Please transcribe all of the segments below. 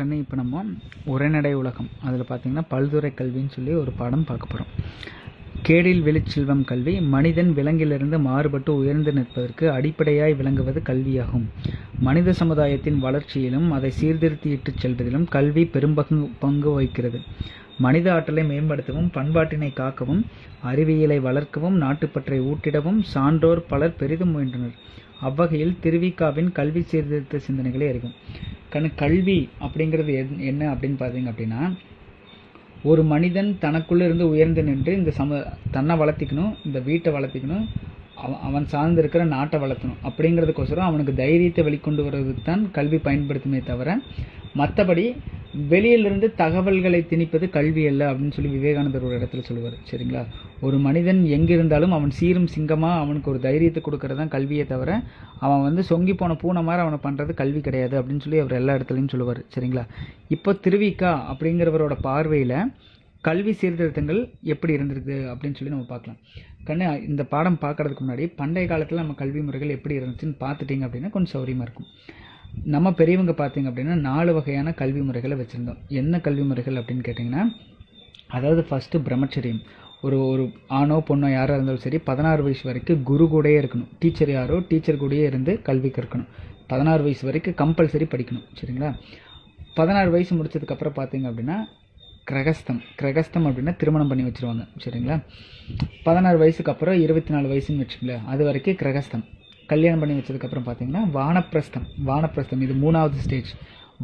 கண்ணு இப்போ நம்ம உரைநடை உலகம். அதில் பார்த்தீங்கன்னா பல்துறை கல்வின்னு சொல்லி ஒரு பாடம் பார்க்க போகிறோம் கேடில் வெளிச்செல்வம் கல்வி மனிதன் விலங்கிலிருந்து மாறுபட்டு உயர்ந்து நிற்பதற்கு அடிப்படையாய் விளங்குவது கல்வியாகும். மனித சமுதாயத்தின் வளர்ச்சியிலும் அதை சீர்திருத்தியிட்டுச் செல்வதிலும் கல்வி பெரும்பங்கு பங்கு வகிக்கிறது. மனித ஆற்றலை மேம்படுத்தவும் பண்பாட்டினை காக்கவும் அறிவியலை வளர்க்கவும் நாட்டுப்பற்றை ஊட்டிடவும் சான்றோர் பலர் பெரிதும் முயன்றனர். அவ்வகையில் திருவிக்காவின் கல்வி சீர்திருத்த சிந்தனைகளே இருக்கும் கண் கல்வி அப்படிங்கிறது என்- என்ன அப்படின்னு பார்த்தீங்க அப்படின்னா ஒரு மனிதன் தனக்குள்ளே இருந்து உயர்ந்து நின்று இந்த சம தன்னை வளர்த்திக்கணும் இந்த வீட்டை வளர்த்திக்கணும் அவன் அவன் சார்ந்து இருக்கிற நாட்டை வளர்த்தணும் அப்படிங்கிறதுக்கோசரம் அவனுக்கு தைரியத்தை வெளிக்கொண்டு வர்றதுக்கு தான் கல்வி பயன்படுத்துமே தவிர மற்றபடி வெளியிலிருந்து தகவல்களை திணிப்பது கல்வி அல்ல அப்படின்னு சொல்லி விவேகானந்தர் ஒரு இடத்துல சொல்லுவார் சரிங்களா? ஒரு மனிதன் எங்கே இருந்தாலும் அவன் சீரும் சிங்கமாக அவனுக்கு ஒரு தைரியத்தை கொடுக்கறது தான் கல்வியை தவிர அவன் வந்து சொங்கி போன பூனை மாதிரி அவனை பண்ணுறது கல்வி கிடையாது அப்படின்னு சொல்லி அவர் எல்லா இடத்துலையும் சொல்லுவார் சரிங்களா? இப்போ திருவிக்கா அப்படிங்கிறவரோட பார்வையில் கல்வி சீர்திருத்தங்கள் எப்படி இருந்திருக்கு அப்படின்னு சொல்லி நம்ம பார்க்கலாம். கண்ணு இந்த பாடம் பார்க்கறதுக்கு முன்னாடி பண்டைய காலத்தில் நம்ம கல்வி முறைகள் எப்படி இருந்துச்சுன்னு பார்த்துட்டிங்க அப்படின்னா கொஞ்சம் சௌரியமாக இருக்கும். நம்ம பெரியவங்க பார்த்தீங்க அப்படின்னா நாலு வகையான கல்வி முறைகளை வச்சுருந்தோம். என்ன கல்வி முறைகள் அப்படின்னு கேட்டிங்கன்னா அதாவது ஃபஸ்ட்டு பிரம்மச்சரியம். ஒரு ஒரு ஆணோ பொண்ணோ யாராக இருந்தாலும் சரி பதினாறு வயசு வரைக்கும் குரு கூடயே இருக்கணும். டீச்சர் யாரோ டீச்சர் கூடயே இருந்து கல்வி கற்கணும். பதினாறு வயசு வரைக்கும் கம்பல்சரி படிக்கணும். சரிங்களா? பதினாறு வயசு முடிச்சதுக்கப்புறம் பார்த்தீங்க அப்படின்னா கிரகஸ்தம். கிரகஸ்தம் அப்படின்னா திருமணம் பண்ணி வச்சுருவாங்க. சரிங்களா? பதினாறு வயசுக்கு அப்புறம் இருபத்தி நாலு வயசுன்னு வச்சுக்கல அது வரைக்கும் கிரகஸ்தம். கல்யாணம் பண்ணி வச்சதுக்கப்புறம் பார்த்தீங்கன்னா வானப்பிரஸ்தம். வானப்பிரஸ்தம் இது மூணாவது ஸ்டேஜ்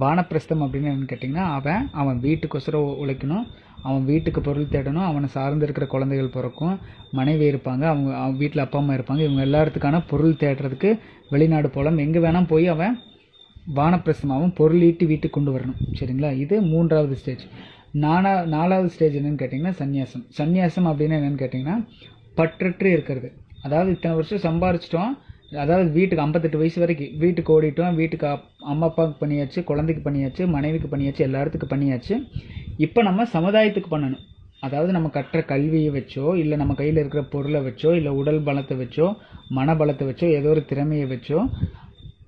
வானப்பிரஸ்தம் அப்படின்னு என்னென்னு கேட்டிங்கன்னா அவன் அவன் வீட்டுக்கொசரம் உழைக்கணும். அவன் வீட்டுக்கு பொருள் தேடணும். அவனை சார்ந்து இருக்கிற குழந்தைகள் பிறக்கும். மனைவி இருப்பாங்க. அவங்க அவன் வீட்டில் அப்பா அம்மா இருப்பாங்க. இவங்க எல்லாத்துக்கான பொருள் தேடுறதுக்கு வெளிநாடு போகலாம். எங்கே வேணால் போய் அவன் வானப்பிரசமாகவும் பொருள் ஈட்டி வீட்டுக்கு கொண்டு வரணும். சரிங்களா? இது மூன்றாவது ஸ்டேஜ் நானா நாலாவது ஸ்டேஜ் என்னென்னு கேட்டிங்கன்னா சன்னியாசம் சந்நியாசம் அப்படின்னு என்னென்னு கேட்டிங்கன்னா பற்றற்று இருக்கிறது. அதாவது இத்தனை வருஷம் சம்பாரிச்சிட்டோம். அதாவது வீட்டுக்கு ஐம்பத்தெட்டு வயசு வரைக்கும் வீட்டுக்கு ஓடிட்டோம் வீட்டுக்கு அப்- அம்மா அப்பாவுக்கு பண்ணியாச்சு குழந்தைக்கு பண்ணியாச்சு மனைவிக்கு பண்ணியாச்சு எல்லாத்துக்கும் பண்ணியாச்சு. இப்போ நம்ம சமுதாயத்துக்கு பண்ணணும். அதாவது நம்ம கற்ற கல்வியை வச்சோ இல்லை நம்ம கையில் இருக்கிற பொருளை வச்சோ இல்லை உடல் பலத்தை வச்சோ மனபலத்தை வச்சோ ஏதோ ஒரு திறமையை வச்சோ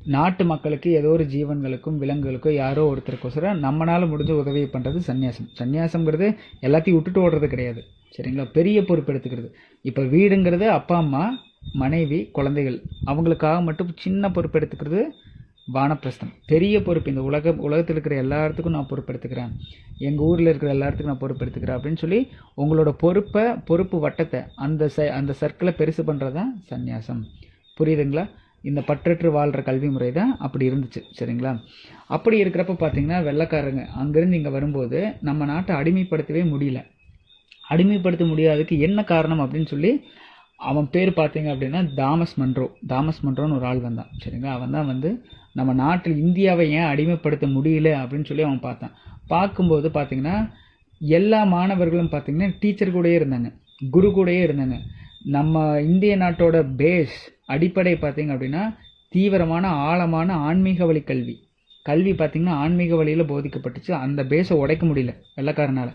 நாட்டு மக்களுக்கு ஏதோ ஒரு ஜீவன்களுக்கும் விலங்குகளுக்கும் யாரோ ஒருத்தருக்கோசரம் நம்மளால் முடிஞ்ச உதவியை பண்ணுறது சந்நியாசம். சந்நியாசம்ங்கிறது எல்லாத்தையும் விட்டுட்டு ஓடுறது கிடையாது. சரிங்களா? பெரிய பொறுப்பு எடுத்துக்கிறது. இப்போ வீடுங்கிறது அப்பா அம்மா மனைவி குழந்தைகள் அவங்களுக்காக மட்டும் சின்ன பொறுப்பு எடுத்துக்கிறது வானப்பிரஸ்தம். பெரிய பொறுப்பு. இந்த உலக உலகத்தில் இருக்கிற எல்லாத்துக்கும் நான் பொறுப்பெடுத்துக்கிறேன். எங்கள் ஊரில் இருக்கிற எல்லாத்துக்கும் நான் பொறுப்பெடுத்துக்கிறேன் அப்படின்னு சொல்லி உங்களோட பொறுப்பை பொறுப்பு வட்டத்தை அந்த ச அந்த சர்க்கிளை பெருசு பண்ணுறது தான் சந்நியாசம். புரியுதுங்களா? இந்த பற்றற்று வாழ்கிற கல்வி முறை தான் அப்படி இருந்துச்சு. சரிங்களா? அப்படி இருக்கிறப்ப பார்த்தீங்கன்னா வெள்ளைக்காரங்க அங்கேருந்து இங்கே வரும்போது நம்ம நாட்டை அடிமைப்படுத்தவே முடியல. அடிமைப்படுத்த முடியாததுக்கு என்ன காரணம் அப்படின்னு சொல்லி அவன் பேர் பார்த்தீங்க அப்படின்னா தாமஸ் மன்றோ. தாமஸ் மன்றோன்னு ஒரு ஆள் வந்தான். சரிங்களா? அவன் தான் வந்து நம்ம நாட்டில் இந்தியாவை ஏன் அடிமைப்படுத்த முடியல அப்படின்னு சொல்லி அவன் பார்த்தான். பார்க்கும்போது பார்த்தீங்கன்னா எல்லா மாணவர்களும் பார்த்தீங்கன்னா டீச்சர் கூடயே இருந்தாங்க. குரு கூடயே இருந்தாங்க. நம்ம இந்திய நாட்டோட பேஸ் அடிப்படை பார்த்தீங்க அப்படின்னா தீவிரமான ஆழமான ஆன்மீக வழி கல்வி. கல்வி பார்த்திங்கன்னா ஆன்மீக வழியில் போதிக்கப்பட்டுச்சு. அந்த பேஸை உடைக்க முடியல வெள்ளக்காரனால்.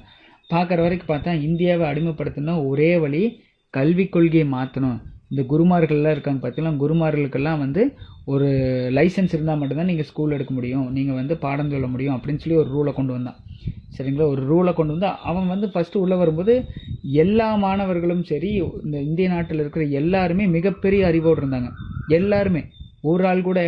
பார்க்குற வரைக்கும் பார்த்தா இந்தியாவை அடிமைப்படுத்தினா ஒரே வழி கல்விக் கொள்கையை மாற்றணும் இந்த குருமார்கள்லாம் இருக்காங்க பார்த்தீங்கன்னா குருமார்களுக்கெல்லாம் வந்து ஒரு லைசன்ஸ் இருந்தால் மட்டும்தான் நீங்கள் ஸ்கூல் எடுக்க முடியும். நீங்கள் வந்து பாடம் சொல்ல முடியும் அப்படின்னு சொல்லி ஒரு ரூலை கொண்டு வந்தான். சரிங்களா? ஒரு ரூலை கொண்டு வந்து அவன் வந்து ஃபஸ்ட்டு உள்ளே வரும்போது எல்லா மாணவர்களும் சரி இந்த இந்திய நாட்டில் இருக்கிற எல்லாருமே மிகப்பெரிய அறிவோடு இருந்தாங்க. எல்லாருமே. ஒரு ஆள் கூட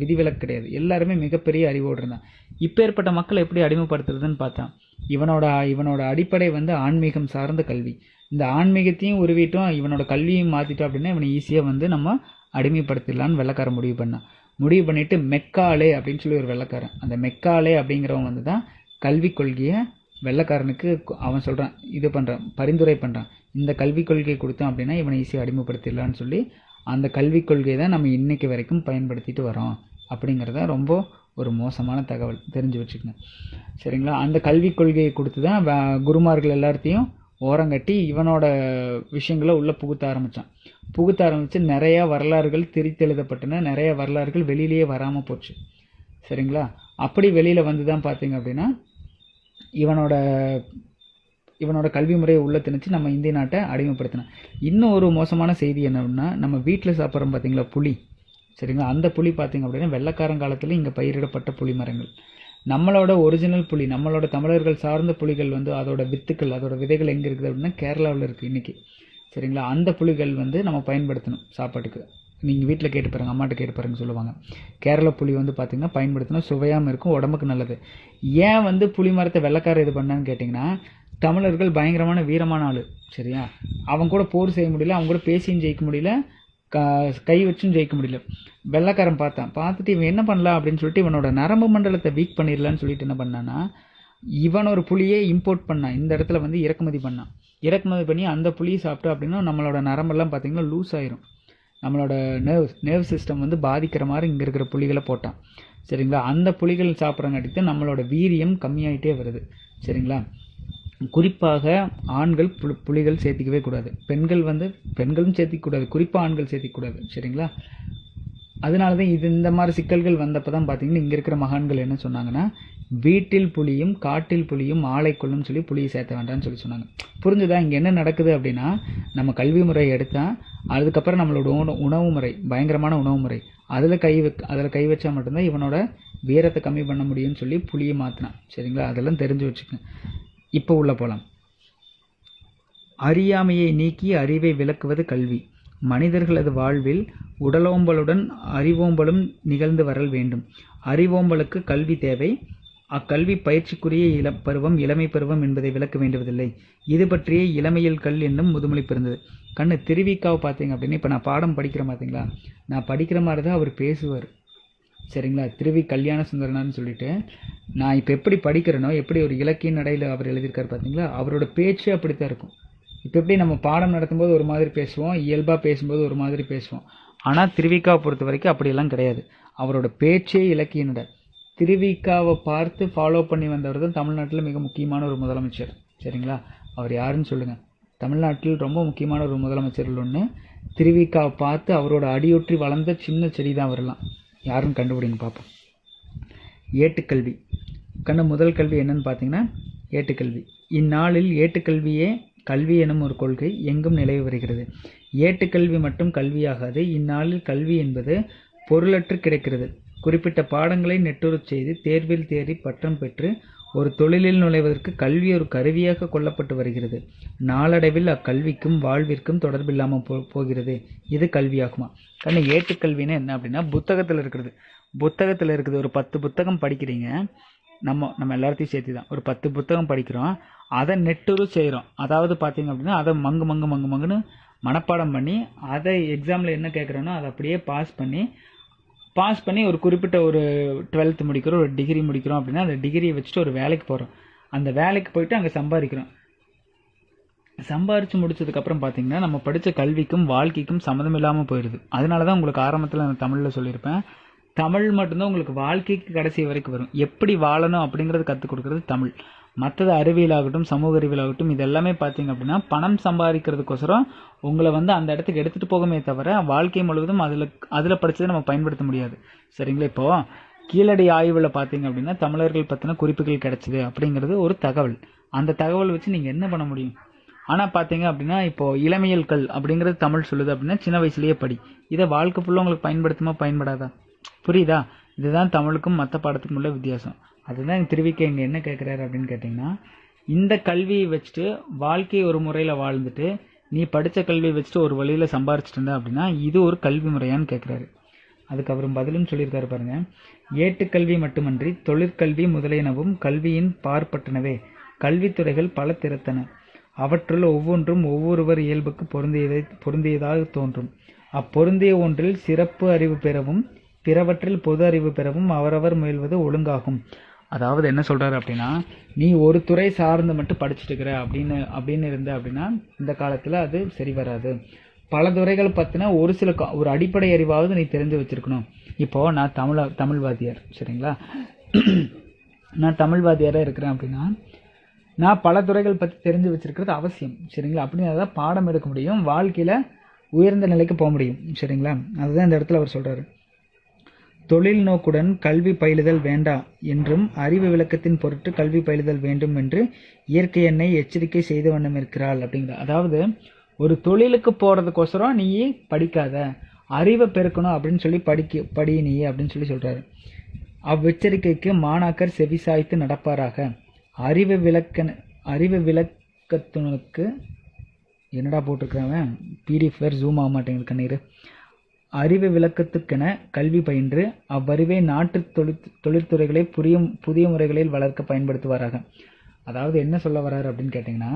விதிவிலக்கு கிடையாது. எல்லாருமே மிகப்பெரிய அறிவோடு இருந்தான் இப்பேற்பட்ட மக்களை எப்படி அடிமைப்படுத்துறதுன்னு பார்த்தான் இவனோட இவனோட அடிப்படை வந்து ஆன்மீகம் சார்ந்த கல்வி. இந்த ஆன்மீகத்தையும் உருவிட்டோம் இவனோட கல்வியும் மாற்றிட்டோம் அப்படின்னா இவனை ஈஸியாக வந்து நம்ம அடிமைப்படுத்திடலான்னு வெள்ளக்காரன் முடிவு பண்ணான் முடிவு பண்ணிவிட்டு மெக்காலே அப்படின்னு சொல்லி ஒரு வெள்ளக்காரன். அந்த மெக்காலே அப்படிங்கிறவன் வந்து தான் கல்விக் கொள்கையை வெள்ளக்காரனுக்கு அவன் சொல்கிறான் இது பண்ணுறான் பரிந்துரை பண்ணுறான் இந்த கல்விக் கொள்கையை கொடுத்தோம் அப்படின்னா இவனை ஈஸியாக அடிமைப்படுத்திடலான்னு சொல்லி அந்த கல்விக் கொள்கையை தான் நம்ம இன்றைக்கு வரைக்கும் பயன்படுத்திட்டு வரோம் அப்படிங்கிறத ரொம்ப ஒரு மோசமான தகவல் தெரிஞ்சு வச்சுக்கோங்க. சரிங்களா? அந்த கல்விக் கொள்கையை கொடுத்து தான் குருமார்கள் எல்லாத்தையும் ஓரங்கட்டி இவனோட விஷயங்களை உள்ளே புகுத்த ஆரம்பித்தான் புகுத்த ஆரம்பித்து நிறையா வரலாறுகள் திரித்தெழுதப்பட்டன நிறைய வரலாறுகள் வெளியிலேயே வராமல் போச்சு. சரிங்களா? அப்படி வெளியில் வந்து தான் பார்த்தீங்க அப்படின்னா இவனோட இவனோட கல்வி முறையை உள்ள திணிச்சு நம்ம இந்திய நாட்டை அடிமைப்படுத்தினான் இன்னும் ஒரு மோசமான செய்தி என்னன்னா நம்ம வீட்டில் சாப்பிட்றோம் பார்த்தீங்களா? புளி. சரிங்களா? அந்த புளி பார்த்தீங்க அப்படின்னா வெள்ளக்காரங்காலத்தில் இங்கே பயிரிடப்பட்ட புளி மரங்கள். நம்மளோட ஒரிஜினல் புலி நம்மளோட தமிழர்கள் சார்ந்த புலிகள் வந்து அதோட வித்துக்கள் அதோட விதைகள் எங்கே இருக்குது அப்படின்னா கேரளாவில் இருக்குது இன்றைக்கி சரிங்களா? அந்த புலிகள் வந்து நம்ம பயன்படுத்தணும் சாப்பாட்டுக்கு. நீங்கள் வீட்டில் கேட்டு பாருங்கள் அம்மாட்ட கேட்டு பாருங்கன்னு சொல்லுவாங்க. கேரள புளி வந்து பார்த்திங்கன்னா பயன்படுத்தினா சுவையாமல் இருக்கும் உடம்புக்கு நல்லது. ஏன் வந்து புளி மரத்தை வெள்ளைக்காரர் இது பண்ணான்னு கேட்டிங்கன்னா தமிழர்கள் பயங்கரமான வீரமான ஆள். சரியா? அவங்க கூட போர் செய்ய முடியல அவங்க கூட பேசியும் ஜெயிக்க முடியல க கை வச்சும் ஜெயிக்க முடியல. வெள்ளைக்காரன் பார்த்தான். பார்த்துட்டு இவன் என்ன பண்ணலாம் அப்படின்னு சொல்லிட்டு இவனோட நரம்பு மண்டலத்தை வீக் பண்ணிடலான்னு சொல்லிட்டு என்ன பண்ணான்னா இவன் ஒரு புளியே இம்போர்ட் பண்ணான். இந்த இடத்துல வந்து இறக்குமதி பண்ணான். இறக்குமதி பண்ணி அந்த புளியை சாப்பிட்டோம் அப்படின்னா நம்மளோட நரம்பெல்லாம் பார்த்திங்கன்னா லூஸ் ஆயிரும். நம்மளோட நர்வ் நர்வ் சிஸ்டம் வந்து பாதிக்கிற மாதிரி இங்கே இருக்கிற புலிகளை போட்டான். சரிங்களா? அந்த புலிகள் சாப்பிட்றங்காட்டி தான் நம்மளோட வீரியம் கம்மியாயிட்டே வருது. சரிங்களா? குறிப்பாக ஆண்கள் புலி புலிகள் சேர்த்திக்கவே கூடாது. பெண்கள் வந்து பெண்களும் சேர்த்திக்கூடாது குறிப்பாக ஆண்கள் சேர்த்திக்க கூடாது சரிங்களா? அதனால தான் இது இந்த மாதிரி சிக்கல்கள் வந்தப்போ தான் பார்த்தீங்கன்னா இங்கே இருக்கிற மகான்கள் என்ன சொன்னாங்கன்னா வீட்டில் புலியும் காட்டில் புலியும் ஆலைக்குள்ளும் சொல்லி புலியை சேர்த்த வேண்டாம்னு சொல்லி சொன்னாங்க. புரிஞ்சுதா? இங்கே என்ன நடக்குது அப்படின்னா நம்ம கல்வி முறை எடுத்தால் அதுக்கப்புறம் நம்மளோட உணவு உணவு முறை பயங்கரமான உணவு முறை அதில் கை வைக் அதில் கை வச்சா மட்டும்தான் இவனோட வீரத்தை கம்மி பண்ண முடியும்னு சொல்லி புளியை மாற்றினான் சரிங்களா? அதெல்லாம் தெரிஞ்சு வச்சுக்கங்க. இப்போ உள்ள போகலாம் அறியாமையை நீக்கி அறிவை விளக்குவது கல்வி. மனிதர்களது வாழ்வில் உடலோம்பலுடன் அறிவோம்பலும் நிகழ்ந்து வரல் வேண்டும். அறிவோம்பலுக்கு கல்வி தேவை. அக்கல்வி பயிற்சிக்குரிய இள பருவம் இளமை பருவம் என்பதை விளக்க வேண்டுவதில்லை. இது பற்றியே இளமையில் கல் என்னும் முதுமொழி பிறந்தது. கண்ணு திருவிக்காவை பார்த்தீங்க அப்படின்னு இப்போ நான் பாடம் படிக்கிறேன் பார்த்தீங்களா? நான் படிக்கிற மாதிரி தான் அவர் பேசுவார். சரிங்களா? திருவி கல்யாண சுந்தரனான்னு சொல்லிட்டு நான் இப்போ எப்படி படிக்கிறேனோ எப்படி ஒரு இலக்கிய நடையில் அவர் எழுதியிருக்கார் பார்த்தீங்களா அவரோட பேச்சு அப்படித்தான் இருக்கும். இப்போ எப்படி நம்ம பாடம் நடத்தும்போது ஒரு மாதிரி பேசுவோம் இயல்பாக பேசும்போது ஒரு மாதிரி பேசுவோம். ஆனால் திருவிக்காவை பொறுத்த வரைக்கும் அப்படியெல்லாம் கிடையாது. அவரோட பேச்சே இலக்கிய நடை. திருவிக்காவை பார்த்து ஃபாலோ பண்ணி வந்தவர் தான் தமிழ்நாட்டில் மிக முக்கியமான ஒரு முதலமைச்சர். சரிங்களா? அவர் யாருன்னு சொல்லுங்கள் தமிழ்நாட்டில் ரொம்ப முக்கியமான ஒரு முதலமைச்சர்கள் ஒன்று திருவிக்காவை பார்த்து அவரோட அடியொற்றி வளர்ந்த சின்ன செடி தான் வரலாம் யாருன்னு கண்டுபிடிங்க பார்ப்போம் ஏட்டுக்கல்வி. கண்ண முதல் கல்வி என்னன்னு பார்த்தீங்கன்னா ஏட்டுக்கல்வி. இந்நாளில் ஏட்டுக்கல்வியே கல்வி எனும் ஒரு கொள்கை எங்கும் நிலவி வருகிறது. ஏட்டுக்கல்வி மட்டும் கல்வியாகாது இந்நாளில் கல்வி என்பது பொருளற்று கிடைக்கிறது. குறிப்பிட்ட பாடங்களை நெட்டுறச் செய்து தேர்வில் தேறி பட்டம் பெற்று ஒரு தொழிலில் நுழைவதற்கு கல்வி ஒரு கருவியாக கொள்ளப்பட்டு வருகிறது. நாளடைவில் அக்கல்விக்கும் வாழ்விற்கும் தொடர்பில்லாமல் போ போகிறது. இது கல்வியாகுமா? கண்ணு ஏட்டுக்கல்வின்னா என்ன அப்படின்னா புத்தகத்தில் இருக்கிறது. புத்தகத்தில் இருக்குது ஒரு பத்து புத்தகம் படிக்கிறீங்க. நம்ம நம்ம எல்லாத்தையும் சேர்த்து தான் ஒரு பத்து புத்தகம் படிக்கிறோம். அதை நெட்டுரு செய்கிறோம் அதாவது பார்த்தீங்க அப்படின்னா அதை மங்கு மங்கு மங்கு மங்குன்னு மனப்பாடம் பண்ணி அதை எக்ஸாமில் என்ன கேட்குறோனோ அதை அப்படியே பாஸ் பண்ணி பாஸ் பண்ணி ஒரு குறிப்பிட்ட ஒரு டுவெல்த்து முடிக்கிறோம் ஒரு டிகிரி முடிக்கிறோம் அப்படின்னா அந்த டிகிரியை வச்சுட்டு ஒரு வேலைக்கு போகிறோம் அந்த வேலைக்கு போயிட்டு அங்கே சம்பாதிக்கிறோம். சம்பாரித்து முடிச்சதுக்கப்புறம் பார்த்தீங்கன்னா நம்ம படித்த கல்விக்கும் வாழ்க்கைக்கும் சம்மந்தம் இல்லாமல் போயிடுது அதனால தான் உங்களுக்கு ஆரம்பத்தில் நான் தமிழில் சொல்லியிருப்பேன். தமிழ் மட்டும்தான் உங்களுக்கு வாழ்க்கைக்கு கடைசி வரைக்கும் வரும். எப்படி வாழணும் அப்படிங்கிறது கற்றுக் கொடுக்குறது தமிழ். மற்றது அறிவியலாகட்டும் சமூக அறிவியலாகட்டும் இது எல்லாமே பார்த்தீங்க அப்படின்னா பணம் சம்பாதிக்கிறதுக்கோசரம் உங்களை வந்து அந்த இடத்துக்கு எடுத்துகிட்டு போகமே தவிர வாழ்க்கை முழுவதும் அதில் அதில் படித்ததை நம்ம பயன்படுத்த முடியாது. சரிங்களா? இப்போது கீழடி ஆய்வில் பார்த்தீங்க அப்படின்னா தமிழர்கள் பற்றின குறிப்புகள் கிடைச்சிது அப்படிங்கிறது ஒரு தகவல். அந்த தகவல் வச்சு நீங்கள் என்ன பண்ண முடியும்? ஆனால் பார்த்தீங்க அப்படின்னா இப்போது இளமையல் கல் அப்படிங்கிறது தமிழ் சொல்லுது அப்படின்னா சின்ன வயசுலேயே படி. இதை வாழ்க்கை ஃபுல்லாக உங்களுக்கு பயன்படுத்துமா பயன்படாதா? புரியுதா? இதுதான் தமிழுக்கும் மற்ற பாடத்துக்கும் உள்ள வித்தியாசம். அதுதான் திருவிக்க இங்கே என்ன கேட்குறாரு அப்படின்னு கேட்டிங்கன்னா இந்த கல்வியை வச்சுட்டு வாழ்க்கையை ஒரு முறையில் வாழ்ந்துட்டு நீ படித்த கல்வியை வச்சுட்டு ஒரு வழியில் சம்பாரிச்சிட்டு இருந்த அப்படின்னா இது ஒரு கல்வி முறையான்னு கேட்குறாரு அதுக்கு அவரும் பதிலும் சொல்லியிருக்காரு பாருங்க. ஏட்டுக்கல்வி மட்டுமன்றி தொழிற்கல்வி முதலியனவும் கல்வியின் பார்ப்பட்டனவே. கல்வித்துறைகள் பல திறத்தன. அவற்றுள் ஒவ்வொன்றும் ஒவ்வொருவர் இயல்புக்கு பொருந்தியதை பொருந்தியதாக தோன்றும். அப்பொருந்திய ஒன்றில் சிறப்பு அறிவு பெறவும் பிறவற்றில் பொது அறிவு பெறவும் அவரவர் முயல்வது ஒழுங்காகும். அதாவது என்ன சொல்கிறாரு அப்படின்னா நீ ஒரு துறை சார்ந்து மட்டும் படிச்சுட்டு இருக்கிற அப்படின்னு அப்படின்னு இருந்த அப்படின்னா இந்த காலத்தில் அது சரி வராது. பல துறைகள் பார்த்தினா ஒரு சில கா- ஒரு அடிப்படை அறிவாவது நீ தெரிஞ்சு வச்சிருக்கணும். இப்போது நான் தமிழ தமிழ் வாத்தியார் சரிங்களா? நான் தமிழ் வாத்தியாராக இருக்கிறேன் அப்படின்னா நான் பல துறைகள் பற்றி தெரிஞ்சு வச்சிருக்கிறது அவசியம் சரிங்களா? அப்படின்னு தான் பாடம் எடுக்க முடியும் வாழ்க்கையில் உயர்ந்த நிலைக்கு போக முடியும் சரிங்களா? அதுதான் இந்த இடத்துல அவர் சொல்கிறாரு தொழில் நோக்குடன் கல்வி பயிலுதல் வேண்டா என்றும் அறிவு விளக்கத்தின் பொருட்டு கல்வி பயிலுதல் வேண்டும் என்று இயற்கை எண்ணை எச்சரிக்கை செய்த வண்ணம் இருக்கிறாள் அப்படிங்கிற அதாவது ஒரு தொழிலுக்கு போகிறதுக்கோசரம் நீ படிக்காத அறிவை பெருக்கணும் அப்படின்னு சொல்லி படிக்க படி நீ அப்படின்னு சொல்லி சொல்கிறாரு அவ்வெச்சரிக்கைக்கு மாணாக்கர் செவிசாய்த்து நடப்பாராக. அறிவு விளக்க அறிவு விளக்கத்துனுக்கு என்னடா போட்டிருக்கிறவன் பிடிஎஃப் வேறு ஜூம் ஆக மாட்டேங்குது கண்ணீர். அறிவு விளக்கத்துக்கென கல்வி பயின்று அவ்வறிவை நாட்டு தொழிற் தொழிற்துறைகளை புரிய புதிய முறைகளில் வளர்க்க பயன்படுத்துவாராக. அதாவது என்ன சொல்ல வர்றாரு அப்படின்னு கேட்டிங்கன்னா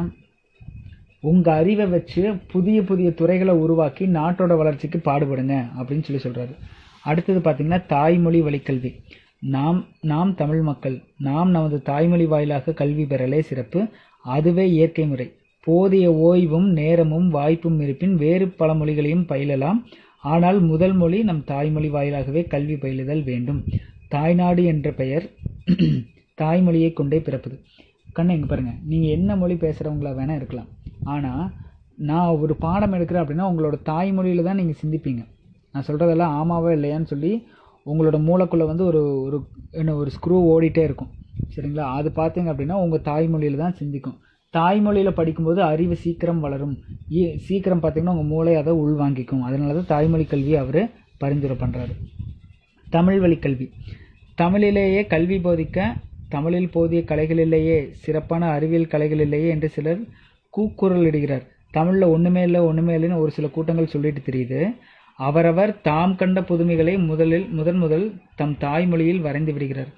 உங்கள் அறிவை வச்சு புதிய புதிய துறைகளை உருவாக்கி நாட்டோட வளர்ச்சிக்கு பாடுபடுங்க அப்படின்னு சொல்லி சொல்கிறாரு அடுத்தது பார்த்திங்கன்னா தாய்மொழி வழிக்கல்வி. நாம் நாம் தமிழ் மக்கள் நாம் நமது தாய்மொழி வாயிலாக கல்வி பெறலே சிறப்பு. அதுவே இயற்கை முறை. போதிய ஓய்வும் நேரமும் வாய்ப்பும் இருப்பின் வேறு பல மொழிகளையும் பயிலலாம். ஆனால் முதல் மொழி நம் தாய்மொழி வாயிலாகவே கல்வி பயிலுதல் வேண்டும். தாய்நாடு என்ற பெயர் தாய்மொழியை கொண்டே பிறப்பது. கண்ணு எங்க பாருங்கள் நீங்கள் என்ன மொழி பேசுகிறவங்களா வேணால் இருக்கலாம். ஆனால் நான் ஒரு பாடம் எடுக்கிறேன் அப்படின்னா உங்களோட தாய்மொழியில் தான் நீங்கள் சிந்திப்பீங்க. நான் சொல்கிறதெல்லாம் ஆமாவா இல்லையான்னு சொல்லி உங்களோட மூளைக்குள்ளே வந்து ஒரு ஒரு என்ன ஒரு ஸ்க்ரூ ஓடிட்டே இருக்கும். சரிங்களா? அது பார்த்தீங்க அப்படின்னா உங்கள் தாய்மொழியில் தான் சிந்திக்கும். தாய்மொழியில் படிக்கும்போது அறிவு சீக்கிரம் வளரும். சீக்கிரம் பார்த்தீங்கன்னா உங்கள் மூளை அதை உள்வாங்கிக்கும். அதனால தான் தாய்மொழி கல்வி அவர் பரிந்துரை பண்ணுறாரு தமிழ் வழி கல்வி. தமிழிலேயே கல்வி போதிக்க தமிழில் போதிய கலைகளிலேயே சிறப்பான அறிவியல் கலைகளிலேயே என்று சிலர் கூக்குரல் இடுகிறார். தமிழில் ஒன்றுமே இல்லை ஒன்றுமே இல்லைன்னு ஒரு சில கூட்டங்கள் சொல்லிட்டு தெரியுது. அவரவர் தாம் கண்ட புதுமைகளை முதலில் முதன் முதல் தம் தாய்மொழியில் வரைந்து விடுகிறார்.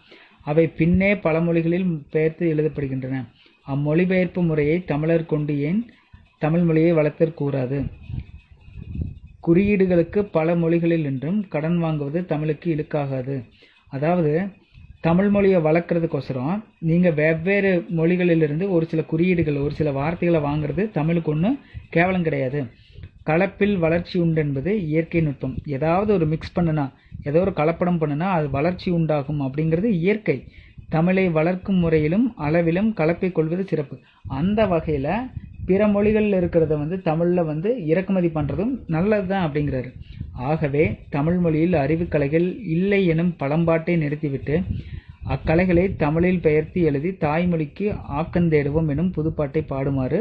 அவை பின்னே பல மொழிகளில் பெயர்த்து எழுதப்படுகின்றன. அம்மொழிபெயர்ப்பு முறையை தமிழர் கொண்டு ஏன் தமிழ் மொழியை வளர்த்தற் கூறாது? குறியீடுகளுக்கு பல மொழிகளில் என்றும் கடன் வாங்குவது தமிழுக்கு இழுக்காகாது. அதாவது தமிழ் மொழியை வளர்க்குறதுக்கோசரம் நீங்கள் வெவ்வேறு மொழிகளிலிருந்து ஒரு சில குறியீடுகள் ஒரு சில வார்த்தைகளை வாங்குறது தமிழுக்கு ஒன்றும் கேவலம் கிடையாது. கலப்பில் வளர்ச்சி உண்டு என்பது இயற்கை நுட்பம். ஏதாவது ஒரு மிக்ஸ் பண்ணுனா ஏதோ ஒரு கலப்படம் பண்ணுனா அது வளர்ச்சி உண்டாகும் அப்படிங்கிறது இயற்கை. தமிழை வளர்க்கும் முறையிலும் அளவிலும் கலப்பை கொள்வது சிறப்பு. அந்த வகையில் பிற மொழிகளில் இருக்கிறத வந்து தமிழில் வந்து இறக்குமதி பண்ணுறதும் நல்லது தான் அப்படிங்கிறாரு. ஆகவே தமிழ் மொழியில் அறிவுக்கலைகள் இல்லை எனும் பழம்பாட்டை நிறுத்திவிட்டு அக்கலைகளை தமிழில் பெயர்த்து எழுதி தாய்மொழிக்கு ஆக்கந்தேடுவோம் எனும் புதுப்பாட்டை பாடுமாறு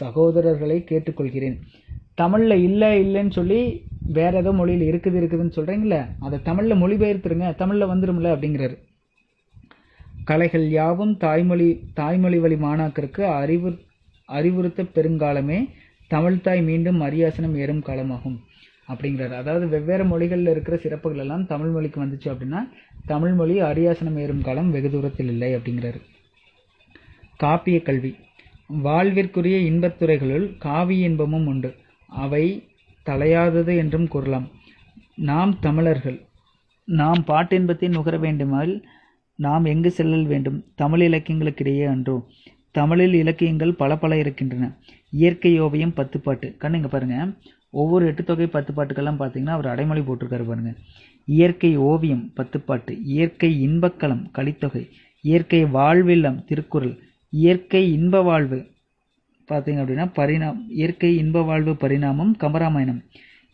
சகோதரர்களை கேட்டுக்கொள்கிறேன். தமிழில் இல்லை இல்லைன்னு சொல்லி வேற ஏதோ மொழியில் இருக்குது இருக்குதுன்னு சொல்கிறீங்களே அதை தமிழில் மொழிபெயர்த்துருங்க தமிழில் வந்துடும்ல அப்படிங்கிறாரு. கலைகள் யாவும் தாய்மொழி தாய்மொழி வழி மாணாக்கருக்கு அறிவு அறிவுறுத்த பெருங்காலமே தமிழ்தாய் மீண்டும் அரியாசனம் ஏறும் காலமாகும் அப்படிங்கிறாரு. அதாவது வெவ்வேறு மொழிகளில் இருக்கிற சிறப்புகள் எல்லாம் தமிழ் மொழிக்கு வந்துச்சு அப்படின்னா தமிழ் மொழி அரியாசனம் ஏறும் காலம் வெகு தூரத்தில் இல்லை அப்படிங்கிறாரு. காப்பிய கல்வி. வாழ்விற்குரிய இன்பத்துறைகளுள் காவிய இன்பமும் உண்டு. அவை தலையாதது என்றும் கூறலாம். நாம் தமிழர்கள் நாம் பாட்டின்பத்தை நுகர வேண்டுமால் நாம் எங்கு செல்லல் வேண்டும்? தமிழ் இலக்கியங்களுக்கிடையே அன்றோ? தமிழில் இலக்கியங்கள் பல பல இருக்கின்றன. இயற்கை ஓவியம் பத்து பாட்டு. கண்ணுங்க பாருங்கள் ஒவ்வொரு எட்டு தொகை பத்து பாட்டுக்கெல்லாம் பார்த்தீங்கன்னா அவர் அடைமொழி போட்டிருக்காரு பாருங்கள் இயற்கை ஓவியம் பத்து பாட்டு. இயற்கை இன்பக்களம் கலித்தொகை. இயற்கை வாழ்வில்லம் திருக்குறள். இயற்கை இன்ப வாழ்வு பார்த்தீங்க அப்படின்னா பரிணாம் இயற்கை இன்ப வாழ்வு பரிணாமம் கம்பராமாயணம்.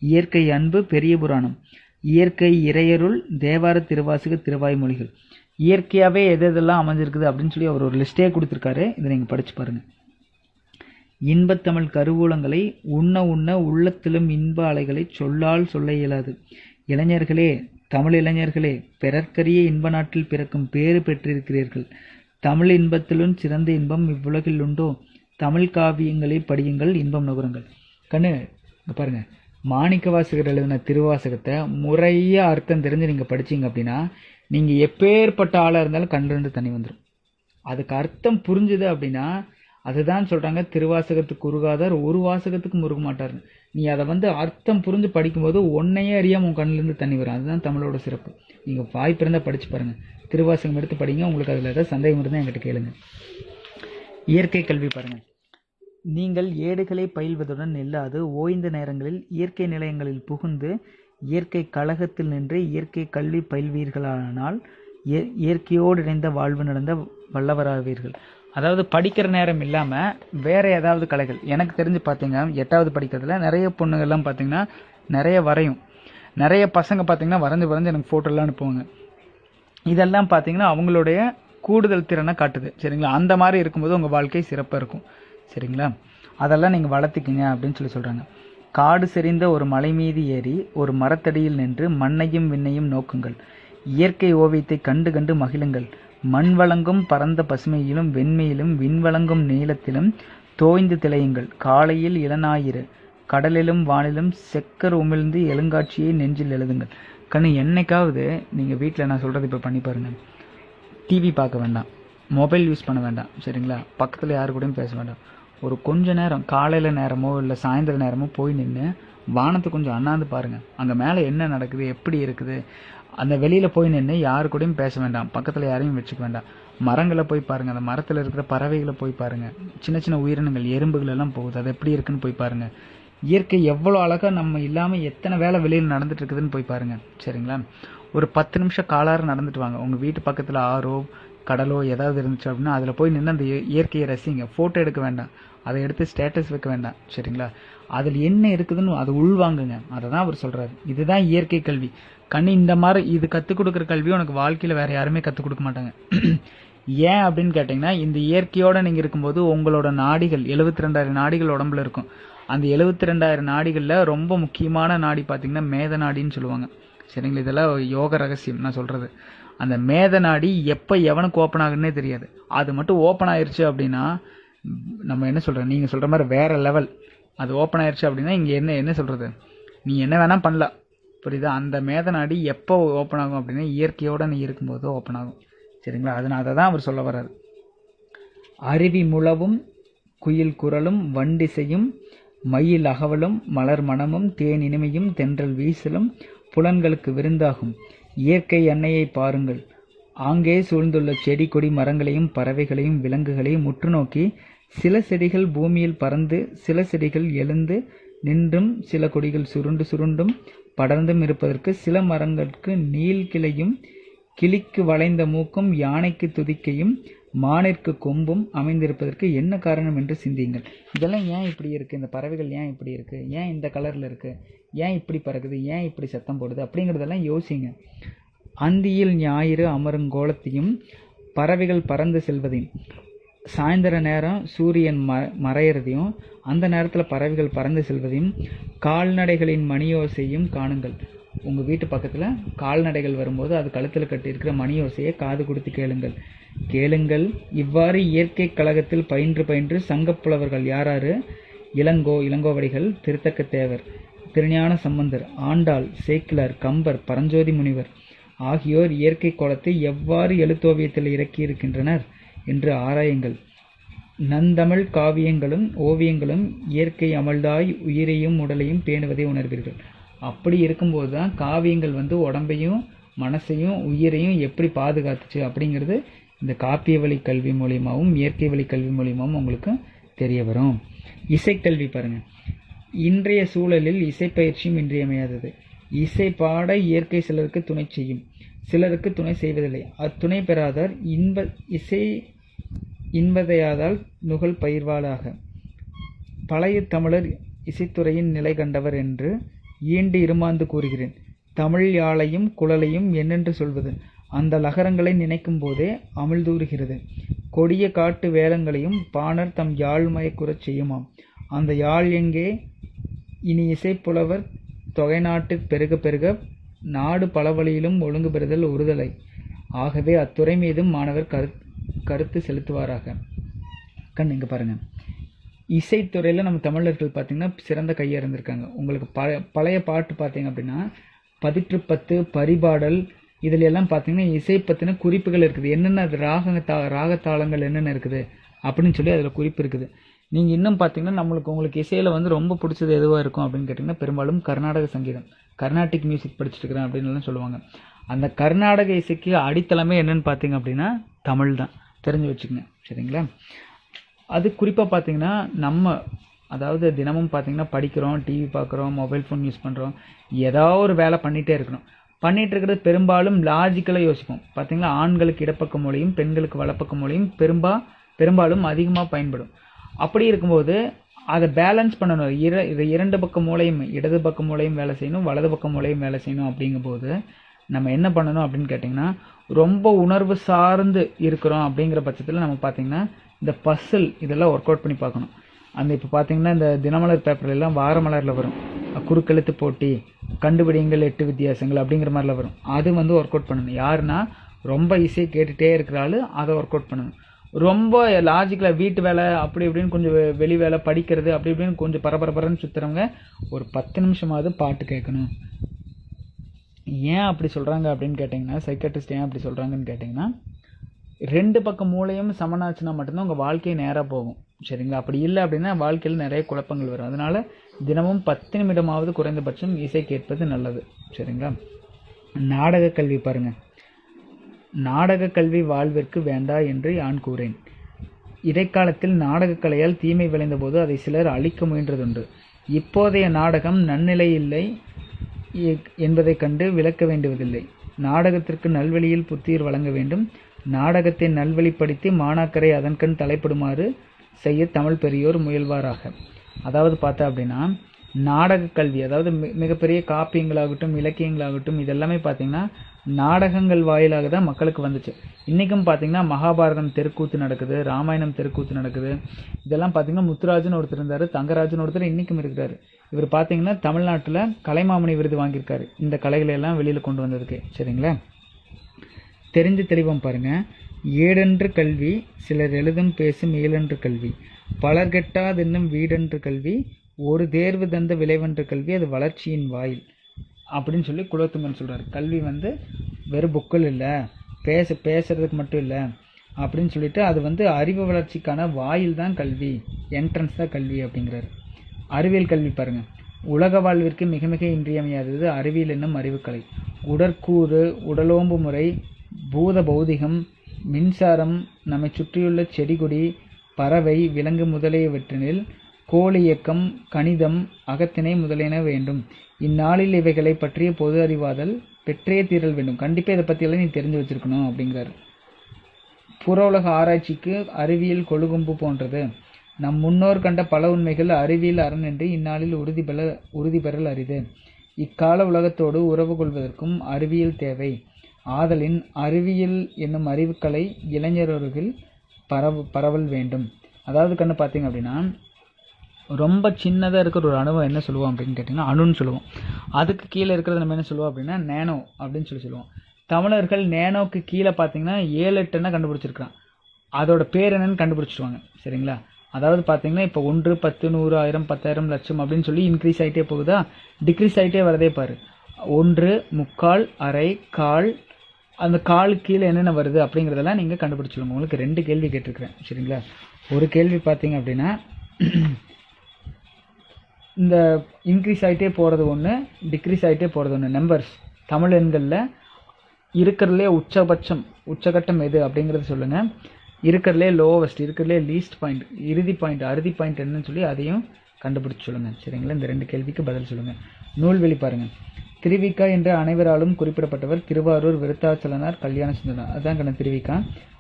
இயற்கை அன்பு பெரிய புராணம். இயற்கை இறையருள் தேவார திருவாசக திருவாய்மொழிகள். இயற்கையாகவே எது எதெல்லாம் அமைஞ்சிருக்குது அப்படின்னு சொல்லி அவர் ஒரு லிஸ்ட்டே கொடுத்துருக்காரு. இதை நீங்கள் படித்து பாருங்கள் இன்பத்தமிழ் கருவூலங்களை உண்ண உண்ண உள்ளத்திலும் இன்ப அலைகளை சொல்லால் சொல்ல இயலாது. இளைஞர்களே தமிழ் இளைஞர்களே பிறர்க்கரிய இன்ப நாட்டில் பிறக்கும் பேறு பெற்றிருக்கிறீர்கள். தமிழ் இன்பத்திலும் சிறந்த இன்பம் இவ்வுலகில் உண்டோ? தமிழ் காவியங்களை படியுங்கள் இன்பம் நுகருங்கள். கண்ணு இங்க பாருங்க. மாணிக்க வாசகர் எழுதின திருவாசகத்தை முறையாக அர்த்தம் தெரிஞ்சு நீங்கள் படிச்சீங்க அப்படின்னா நீங்கள் எப்பேற்பட்ட ஆளாக இருந்தாலும் கண்ணிலிருந்து தண்ணி வந்துடும் அதுக்கு அர்த்தம் புரிஞ்சுது அப்படின்னா அதுதான் சொல்கிறாங்க திருவாசகத்துக்கு உருகாதார் ஒரு வாசகத்துக்கு முருக மாட்டார்னு நீ அதை வந்து அர்த்தம் புரிஞ்சு படிக்கும்போது ஒன்னையே அறியாம உன் கண்ணிலேருந்து தண்ணி வரும். அதுதான் தமிழோட சிறப்பு. நீங்கள் வாய்ப்பு இருந்தால் படித்து பாருங்கள் திருவாசகம் எடுத்து படிங்க உங்களுக்கு அதில் ஏதாவது சந்தேகம் இருந்தால் என்கிட்ட கேளுங்க. இயற்கை கல்வி பாருங்கள் நீங்கள் ஏடுகளை பயில்வதுடன் இல்லாது ஓய்ந்த நேரங்களில் இயற்கை நிலையங்களில் புகுந்து இயற்கை கழகத்தில் நின்று இயற்கை கல்வி பயில்வீர்களானால் இயற்கையோடு இணைந்த வாழ்வு நடந்த வல்லவராவீர்கள். அதாவது படிக்கிற நேரம் இல்லாமல் வேறு ஏதாவது கலைகள். எனக்கு தெரிஞ்சு பார்த்தீங்கன்னா எட்டாவது படிக்கிறதுல நிறைய பொண்ணுங்கள்லாம் பார்த்தீங்கன்னா நிறைய வரையும். நிறைய பசங்க பார்த்தீங்கன்னா வரைஞ்சி வரைஞ்சு எனக்கு ஃபோட்டோலாம் அனுப்புவாங்க. இதெல்லாம் பார்த்தீங்கன்னா அவங்களுடைய கூடுதல் திறனை காட்டுது. சரிங்களா? அந்த மாதிரி இருக்கும்போது உங்கள் வாழ்க்கை சிறப்பாக இருக்கும். சரிங்களா? அதெல்லாம் நீங்கள் வளர்த்திக்கிங்க அப்படின்னு சொல்லி சொல்கிறாங்க காடு செறிந்த ஒரு மலை மீது ஏறி ஒரு மரத்தடியில் நின்று மண்ணையும் விண்ணையும் நோக்குங்கள். இயற்கை ஓவியத்தை கண்டு கண்டு மகிழுங்கள். மண் வழங்கும் பரந்த பசுமையிலும் வெண்மையிலும் விண்வழங்கும் நீளத்திலும் தோய்ந்து திளையுங்கள். காலையில் இளநாயிறு கடலிலும் வானிலும் செக்கர் உமிழ்ந்து எழுங்காட்சியை நெஞ்சில் எழுதுங்கள். கண்ணு என்னைக்காவது நீங்கள் வீட்டில் நான் சொல்கிறது இப்போ பண்ணி பாருங்கள் டிவி பார்க்க வேண்டாம். மொபைல் யூஸ் பண்ண வேண்டாம். சரிங்களா? பக்கத்தில் யாரு கூடயும் பேச வேண்டாம். ஒரு கொஞ்ச நேரம் காலையில் நேரமோ இல்லை சாயந்தர நேரமோ போய் நின்று வானத்தை கொஞ்சம் அண்ணாந்து பாருங்கள் அங்கே மேலே என்ன நடக்குது எப்படி இருக்குது? அந்த வெளியில் போய் நின்று யாரு கூடயும் பேச வேண்டாம். பக்கத்தில் யாரையும் வச்சுக்க வேண்டாம். மரங்களை போய் பாருங்கள் அந்த மரத்தில் இருக்கிற பறவைகளை போய் பாருங்கள் சின்ன சின்ன உயிரினங்கள் எறும்புகள் எல்லாம் போகுது. அது எப்படி இருக்குன்னு போய் பாருங்கள் இயற்கை எவ்வளோ அழகாக நம்ம இல்லாமல் எத்தனை வேலை வெளியில் நடந்துட்டு இருக்குதுன்னு போய் பாருங்கள் சரிங்களா? ஒரு பத்து நிமிஷம் காலாறு நடந்துட்டு வாங்க. உங்கள் வீட்டு பக்கத்தில் ஆறோ கடலோ ஏதாவது இருந்துச்சு அப்படின்னா அதில் போய் நின்று அந்த இயற்கையை ரசிங்க. ஃபோட்டோ எடுக்க வேண்டாம். அதை எடுத்து ஸ்டேட்டஸ் வைக்க வேண்டாம். சரிங்களா? அதில் என்ன இருக்குதுன்னு அதை உள்வாங்குங்க. அதை தான் அவர் சொல்கிறாரு இதுதான் இயற்கை கல்வி. கண்ணு இந்த மாதிரி இது கற்றுக் கொடுக்குற கல்வி உனக்கு வாழ்க்கையில் வேறு யாருமே கற்றுக் கொடுக்க மாட்டாங்க. ஏன் அப்படின்னு கேட்டிங்கன்னா இந்த இயற்கையோடு நீங்கள் இருக்கும்போது உங்களோட நாடிகள் எழுபத்தி ரெண்டாயிரம் நாடிகள் உடம்புல இருக்கும். அந்த எழுபத்தி ரெண்டாயிரம் நாடிகளில் ரொம்ப முக்கியமான நாடி பார்த்தீங்கன்னா மேத நாடின்னு சொல்லுவாங்க. சரிங்களா? இதெல்லாம் யோக ரகசியம் நான் சொல்கிறது அந்த மேத நாடி எப்போ எவனுக்கு ஓப்பன் ஆகுன்னே தெரியாது. அது மட்டும் ஓப்பன் ஆயிடுச்சு அப்படின்னா நம்ம என்ன சொல்கிறோம் நீங்கள் சொல்கிற மாதிரி வேறு லெவல் அது ஓப்பன் ஆயிடுச்சு அப்படின்னா இங்கே என்ன என்ன சொல்கிறது நீ என்ன வேணால் பண்ணலாம் புரியுதா? அந்த மேத நாடி எப்போ ஓப்பன் ஆகும் அப்படின்னா இயற்கையோடு நீ இருக்கும்போது ஓப்பன் ஆகும். சரிங்களா? அதனால அதை தான் அவர் சொல்ல வர்றாரு. அருவி முழவும் குயில் குரலும் வண்டிசையும் மயில் அகவலும் மலர் மணமும் தேன் இனிமையும் தென்றல் வீசலும் புலன்களுக்கு விருந்தாகும். இயற்கை அன்னையை பாருங்கள். ஆங்கே சூழ்ந்துள்ள செடி கொடி மரங்களையும் பறவைகளையும் விலங்குகளையும் உற்று நோக்கி சில செடிகள் பூமியில் பறந்து சில செடிகள் எழுந்து நின்றும் சில கொடிகள் சுருண்டு சுருண்டும் படர்ந்தும் இருப்பதற்கு சில மரங்களுக்கு நீள் கிளையும் கிளிக்கு வளைந்த மூக்கும் யானைக்கு துதிக்கையும் மானிற்கு கொம்பும் அமைந்திருப்பதற்கு என்ன காரணம் என்று சிந்தியுங்கள். இதெல்லாம் ஏன் இப்படி இருக்குது இந்த பறவைகள் ஏன் இப்படி இருக்குது ஏன் இந்த கலரில் இருக்குது ஏன் இப்படி பறக்குது? ஏன் இப்படி சத்தம் போடுது? அப்படிங்கிறதெல்லாம் யோசிங்க. அந்தியில் ஞாயிறு அமருங்கோலத்தையும் பறவைகள் பறந்து செல்வதையும் சாயந்தர நேரம் சூரியன் ம மறையிறதையும் அந்த நேரத்தில் பறவைகள் பறந்து செல்வதையும் கால்நடைகளின் மணியோசையும் காணுங்கள். உங்கள் வீட்டு பக்கத்தில் கால்நடைகள் வரும்போது அது கழுத்தில் கட்டியிருக்கிற மணியோசையை காது கொடுத்து கேளுங்கள். கேளுங்கள். இவ்வாறு இயற்கை கழகத்தில் பயின்று பயின்று சங்கப்புலவர்கள் யாராரு இளங்கோ இளங்கோவடிகள் திருத்தக்க தேவர். திருஞான சம்பந்தர் ஆண்டாள் சேக்கிலார் கம்பர் பரஞ்சோதி முனிவர் ஆகியோர் இயற்கை கோலத்தை எவ்வாறு எழுத்தோவியத்தில் இறக்கியிருக்கின்றனர் என்று ஆராயுங்கள். நந்தமிழ் காவியங்களும் ஓவியங்களும் இயற்கை அமல்தாய் உயிரையும் உடலையும் பேணுவதை உணர்வீர்கள். அப்படி இருக்கும்போது தான் காவியங்கள் வந்து உடம்பையும் மனசையும் உயிரையும் எப்படி பாதுகாத்துச்சு அப்படிங்கிறது இந்த காப்பிய வழி கல்வி மூலியமாகவும் இயற்கை வழி கல்வி மூலியமாகவும் உங்களுக்கு தெரிய வரும். இசைக்கல்வி பாருங்கள் இன்றைய சூழலில் இசைப்பயிற்சியும் இன்றியமையாதது. இசை பாட இயற்கை சிலருக்கு துணை செய்யும். சிலருக்கு துணை செய்வதில்லை. அத்துணை பெறாதார் இன்ப இசை இன்பதையாதால் நுகல் பயிர்வாளாக. பழைய தமிழர் இசைத்துறையின் நிலை கண்டவர் என்று ஈண்டு இருமாந்து கூறுகிறேன். தமிழ் யாழையும் குழலையும் என்னென்று சொல்வது? அந்த லகரங்களை நினைக்கும் போதே அமிழ்தூறுகிறது. கொடிய காட்டு வேலங்களையும் பாணர் தம் யாழ் மயக்குறச் செய்யுமாம். அந்த யாழ் எங்கே? இனி இசைப்புலவர் தொகை நாட்டு பெருக பெருக நாடு பல வழியிலும் ஒழுங்கு பெறுதல் ஒருதலை ஆகவே அத்துறை மீதும் மாணவர் கரு கருத்து செலுத்துவாராக. கண் இங்கே பாருங்கள் இசைத்துறையில் நம்ம தமிழர்கள் பார்த்திங்கன்னா சிறந்த கையாக இருந்திருக்காங்க உங்களுக்கு ப பழைய பாட்டு பார்த்தீங்க அப்படின்னா பதிற்று பத்து பரிபாடல் இதில் எல்லாம் பார்த்தீங்கன்னா இசை பற்றின குறிப்புகள் இருக்குது. என்னென்ன அது ராக தா ராகத்தாளங்கள் என்னென்ன இருக்குது அப்படின்னு சொல்லி அதில் குறிப்பு இருக்குது. நீங்கள் இன்னும் பார்த்தீங்கன்னா நம்மளுக்கு உங்களுக்கு இசையில் வந்து ரொம்ப பிடிச்சது எதுவாக இருக்கும் அப்படின்னு கேட்டிங்கன்னா பெரும்பாலும் கர்நாடக சங்கீதம். கர்நாடிக் மியூசிக் படிச்சுட்டு இருக்கிறேன் அப்படின்னு சொல்லுவாங்க. அந்த கர்நாடக இசைக்கு அடித்தளமே என்னென்னு பார்த்தீங்க அப்படின்னா தமிழ் தான். தெரிஞ்சு வச்சுக்கங்க. சரிங்களா? அது குறிப்பாக பார்த்தீங்கன்னா நம்ம அதாவது தினமும் பார்த்தீங்கன்னா படிக்கிறோம் டிவி பார்க்குறோம் மொபைல் ஃபோன் யூஸ் பண்ணுறோம் ஏதாவது ஒரு வேலை பண்ணிகிட்டே இருக்கணும். பண்ணிகிட்டு இருக்கிறது பெரும்பாலும் லாஜிக்கலாக யோசிப்போம். பார்த்தீங்களா ஆண்களுக்கு இடப்பக்க மொழியும் பெண்களுக்கு வலப்பக்க மொழியும் பெரும்பா பெரும்பாலும் அதிகமாக பயன்படும். அப்படி இருக்கும்போது அதை பேலன்ஸ் பண்ணணும். இர இது இரண்டு பக்க மூளையும் இடது பக்க மூளையும் வேலை செய்யணும் வலது பக்க மூளையும் வேலை செய்யணும் அப்படிங்கும்போது நம்ம என்ன பண்ணணும் அப்படின்னு கேட்டிங்கன்னா ரொம்ப உணர்வு சார்ந்து இருக்கிறோம் அப்படிங்கிற பட்சத்தில் நம்ம பார்த்திங்கன்னா இந்த பஸ்ஸில் இதெல்லாம் ஒர்க் அவுட் பண்ணி பார்க்கணும். அந்த இப்போ பார்த்திங்கன்னா இந்த தினமலர் பேப்பர்லாம் எல்லாம் வாரமலரில் வரும். குறுக்கெழுத்து போட்டி கண்டுபிடிங்கள் எட்டு வித்தியாசங்கள் அப்படிங்கிற மாதிரிலாம் வரும். அது வந்து ஒர்க் அவுட் பண்ணணும். யாருன்னா ரொம்ப ஈஸியாக கேட்டுகிட்டே இருக்கிறாள் அதை ஒர்க் அவுட் பண்ணணும். ரொம்ப லாஜிக்கில் வீட்டு வேலை அப்படி இப்படின்னு கொஞ்சம் வெளி வேலை படிக்கிறது அப்படி இப்படின்னு கொஞ்சம் பரபரபரன்னு சுற்றுறவங்க ஒரு பத்து நிமிஷமாவது பாட்டு கேட்கணும். ஏன் அப்படி சொல்கிறாங்க அப்படின்னு கேட்டிங்கன்னா சைக்காட்ரிஸ்ட் ஏன் அப்படி சொல்கிறாங்கன்னு கேட்டிங்கன்னா ரெண்டு பக்கம் மூளையும் சமனாச்சுன்னா மட்டும்தான் உங்கள் வாழ்க்கையை நேராக போகும். சரிங்களா? அப்படி இல்லை அப்படின்னா வாழ்க்கையில் நிறைய குழப்பங்கள் வரும். அதனால் தினமும் பத்து நிமிடமாவது குறைந்தபட்சம் இசை கேட்பது நல்லது. சரிங்களா? நாடக கல்வி பாருங்கள் நாடக கல்வி வாழ்விற்கு வேண்டா என்று யான் கூறேன். இடைக்காலத்தில் நாடகக் கலையால் தீமை விளைந்தபோது அதை சிலர் அழிக்க முயன்றதுண்டு. இப்போதைய நாடகம் நன்னிலை இல்லை என்பதைக் கண்டு விளக்க வேண்டுவதில்லை. நாடகத்திற்கு நல்வழியில் புத்துயிர் வழங்க வேண்டும். நாடகத்தை நல்வழிப்படுத்தி மாணாக்கரை அதன்கண் தலைப்படுமாறு செய்ய தமிழ் பெரியோர் முயல்வாராக. அதாவது பார்த்தா அப்படின்னா நாடக கல்வி அதாவது மிகப்பெரிய காப்பியங்களாகட்டும் இலக்கியங்களாகட்டும் இதெல்லாமே பார்த்தீங்கன்னா நாடகங்கள் வாயிலாக தான் மக்களுக்கு வந்துச்சு. இன்றைக்கும் பார்த்தீங்கன்னா மகாபாரதம் தெருக்கூத்து நடக்குது ராமாயணம் தெருக்கூத்து நடக்குது. இதெல்லாம் பார்த்தீங்கன்னா முத்துராஜன் ஒருத்தர் இருந்தார் தங்கராஜன் ஒருத்தர் இன்றைக்கும் இருக்கிறார். இவர் பார்த்தீங்கன்னா தமிழ்நாட்டில் கலைமாமணி விருது வாங்கியிருக்காரு. இந்த கலைகளையெல்லாம் வெளியில் கொண்டு வந்ததுக்கு சரிங்களா? தெரிஞ்சு தெளிவம் பாருங்க. ஏடென்று கல்வி சிலர் எழுதும் பேசும் ஏழென்று கல்வி பலர் கெட்டாதென்னும் வீடென்று கல்வி ஒரு தேர்வு தந்த விளைவென்ற கல்வி அது வளர்ச்சியின் வாயில். அப்படின்னு சொல்லி குலோத்துங்கன் சொல்கிறார் கல்வி வந்து வெறும் புக்கள் இல்லை. பேச பேசுகிறதுக்கு மட்டும் இல்லை. அப்படின்னு சொல்லிட்டு அது வந்து அறிவு வளர்ச்சிக்கான வாயில் தான் கல்வி. என்ட்ரன்ஸ் தான் கல்வி அப்படிங்கிறாரு. அறிவியல் கல்வி பாருங்கள் உலக வாழ்விற்கு மிக மிக இன்றியமையாதது அறிவியல் என்னும் அறிவுக்கலை உடற்கூறு உடலோம்பு முறை பூத பௌதிகம் மின்சாரம் நம்மை சுற்றியுள்ள செடி கொடி பறவை விலங்கு முதலியவற்றினில் கோளியக்கம், கணிதம் அகத்திணை முதலியன வேண்டும். இந்நாளில் இவைகளை பற்றிய பொது அறிவாதல் பெற்றே தீரல் வேண்டும். கண்டிப்பாக இதை பற்றியெல்லாம் நீ தெரிஞ்சு வச்சிருக்கணும் அப்படிங்கிறாரு. புற உலக ஆராய்ச்சிக்கு அறிவியல் கொழுகும்பு போன்றது. நம் முன்னோர் கண்ட பல உண்மைகள் அறிவியல் அரண் என்று இந்நாளில் உறுதி பெற உறுதி பெறல் அரிது. இக்கால உலகத்தோடு உறவு கொள்வதற்கும் அறிவியல் தேவை. ஆதலின் அறிவியல் என்னும் அறிவுக்கலை இளைஞரருகில் பரவ பரவல் வேண்டும். அதாவது கண்ணு பார்த்தீங்க அப்படின்னா ரொம்ப சின்னதாக இருக்கிற ஒரு அணுவை என்ன சொல்லுவோம் அப்படின்னு கேட்டிங்கன்னா அணுன்னு சொல்லுவோம். அதுக்கு கீழே இருக்கிறத நம்ம என்ன சொல்லுவோம் அப்படின்னா நேனோ அப்படின்னு சொல்லி சொல்லுவோம். தமிழர்கள் நேனோக்கு கீழே பார்த்தீங்கன்னா ஏழு எட்டுன்னா கண்டுபிடிச்சிருக்கிறான்? அதோட பேர் என்னன்னு கண்டுபிடிச்சிருவாங்க. சரிங்களா? அதாவது பார்த்தீங்கன்னா இப்போ ஒன்று பத்து நூறு ஆயிரம் பத்தாயிரம் லட்சம் அப்படின்னு சொல்லி இன்க்ரீஸ் ஆகிட்டே போகுதா? டிக்ரீஸ் ஆகிட்டே வரதே பாரு. ஒன்று முக்கால் அரை கால் அந்த கால் கீழே என்னென்ன வருது அப்படிங்கிறதெல்லாம் நீங்கள் கண்டுபிடிச்சிடுங்க உங்களுக்கு ரெண்டு கேள்வி கேட்டிருக்கிறேன். சரிங்களா? ஒரு கேள்வி பார்த்தீங்க அப்படின்னா இந்த இன்க்ரீஸ் ஆகிட்டே போகிறது ஒன்று டிக்ரீஸ் ஆகிட்டே போகிறது ஒன்று நம்பர்ஸ் தமிழ் எண்களில் இருக்கிறதுலே உச்சபட்சம் உச்சகட்டம் எது அப்படிங்கிறத சொல்லுங்கள் இருக்கிறதுலே லோவஸ்ட் இருக்கிறதுலே லீஸ்ட் பாயிண்ட் இறுதி பாயிண்ட் அறுதி பாயிண்ட் என்னன்னு சொல்லி அதையும் கண்டுபிடிச்சு சொல்லுங்கள் சரிங்களா? இந்த ரெண்டு கேள்விக்கு பதில் சொல்லுங்கள் நூல்வெளி பாருங்கள் திருவிக்கா என்ற அனைவராலும் குறிப்பிடப்பட்டவர் திருவாரூர் விருத்தாச்சலனார் கல்யாண சுந்தரனார். அதான் கண்ண திருவிக்கா.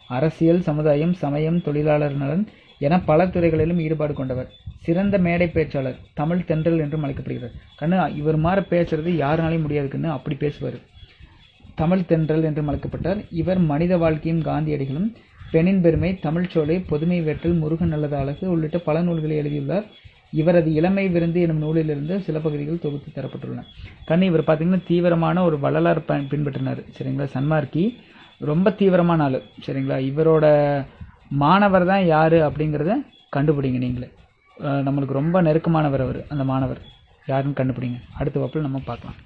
அரசியல் சமுதாயம் சமயம் தொழிலாளர் நலன் என பல துறைகளிலும் ஈடுபாடு கொண்டவர். சிறந்த மேடை பேச்சாளர் தமிழ் தென்றல் என்றும் அழைக்கப்படுகிறார். கண்ணு இவர் மாற பேசுறது யாருனாலையும் முடியாதுக்குன்னு அப்படி பேசுவார். தமிழ் தென்றல் என்றும் அழைக்கப்பட்டார். இவர் மனித வாழ்க்கையும் காந்தியடிகளும் பெண்ணின் பெருமை தமிழ்ச்சோலை பொதுமை வெற்றல் முருகன் நல்லது அழகு உள்ளிட்ட பல நூல்களை எழுதியுள்ளார். இவரது இளமை விருந்து எனும் நூலிலிருந்து சில பகுதிகள் தொகுத்து தரப்பட்டுள்ளன. கண்ணு இவர் பார்த்தீங்கன்னா தீவிரமான ஒரு வள்ளலார் பின்பற்றினார். சரிங்களா? சன்மார்க்கி ரொம்ப தீவிரமான ஆள். சரிங்களா? இவரோட மாணவர் தான் யார் அப்படிங்கிறத கண்டுபிடிங்க நீங்களே. நம்மளுக்கு ரொம்ப நெருக்கமானவர் அவர் அந்த மாணவர். யாருன்னு கண்டுபிடிங்க. அடுத்த வகுப்பில் நம்ம பார்க்கலாம்.